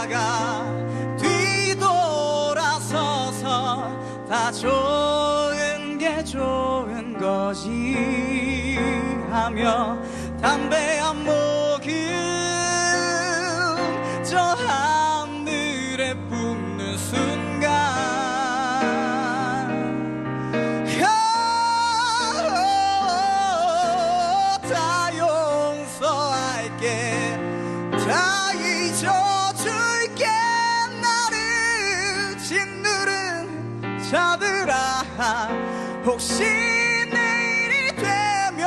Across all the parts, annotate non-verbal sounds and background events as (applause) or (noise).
살다가 뒤돌아서서 다 좋은 게 좋은 거지 하며 담배 한 모금 저 하늘에 붙는 순간. 다 용서할게. 다 자들아 혹시 내일이 되면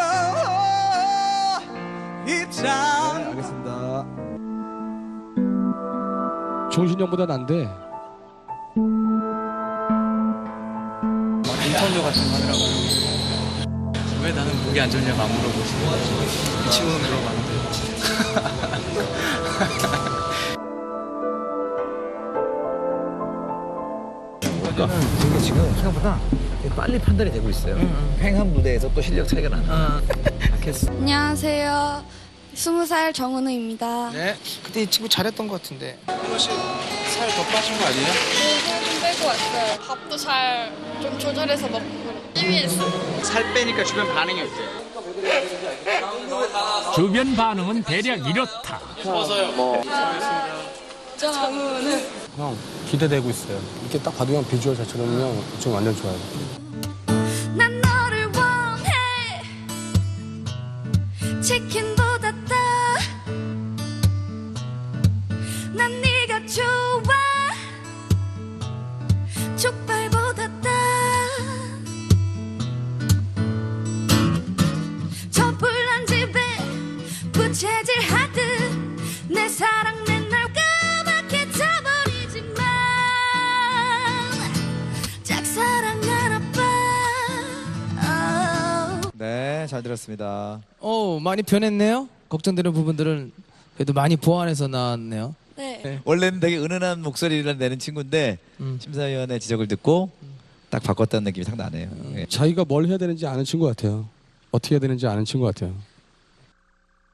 입장. 알겠습니다. 종신형보다 난데. 인터뷰 같은 거 하더라고요. 왜 나는 목이 안 좋냐고 안 물어보시고 이 친구는 물어봤는데 (laughs) 되게 지금 생각보다 되게 빨리 판단이 되고 있어요. 횡한 무대에서 또 실력 차이가 나는. 안녕하세요. 스무 살 정은우입니다. 네. 그때 이 친구 잘했던 것 같은데. 살더 빠진 거 아니에요? 좀 빼고 왔어요. 밥도 잘 좀 조절해서 먹고 TV에서. 살 빼니까 주변 반응이 어때요? 주변 반응은 대략 이렇다. 정은우. 형 기대되고 있어요. 이렇게 딱 봐도 형 비주얼 자체로는요 지금 완전 좋아요. 난 너를 원해. 치킨보다 더. 난 네가 좋아. 족발 네, 잘 들었습니다. 어 많이 변했네요. 걱정되는 부분들은 그래도 많이 보완해서 나왔네요. 네. 원래는 되게 은은한 목소리를 내는 친구인데 음. 심사위원의 지적을 듣고 딱 바꿨다는 느낌이 상 나네요. 예. 자기가 뭘 해야 되는지 아는 친구 같아요. 어떻게 해야 되는지 아는 친구 같아요.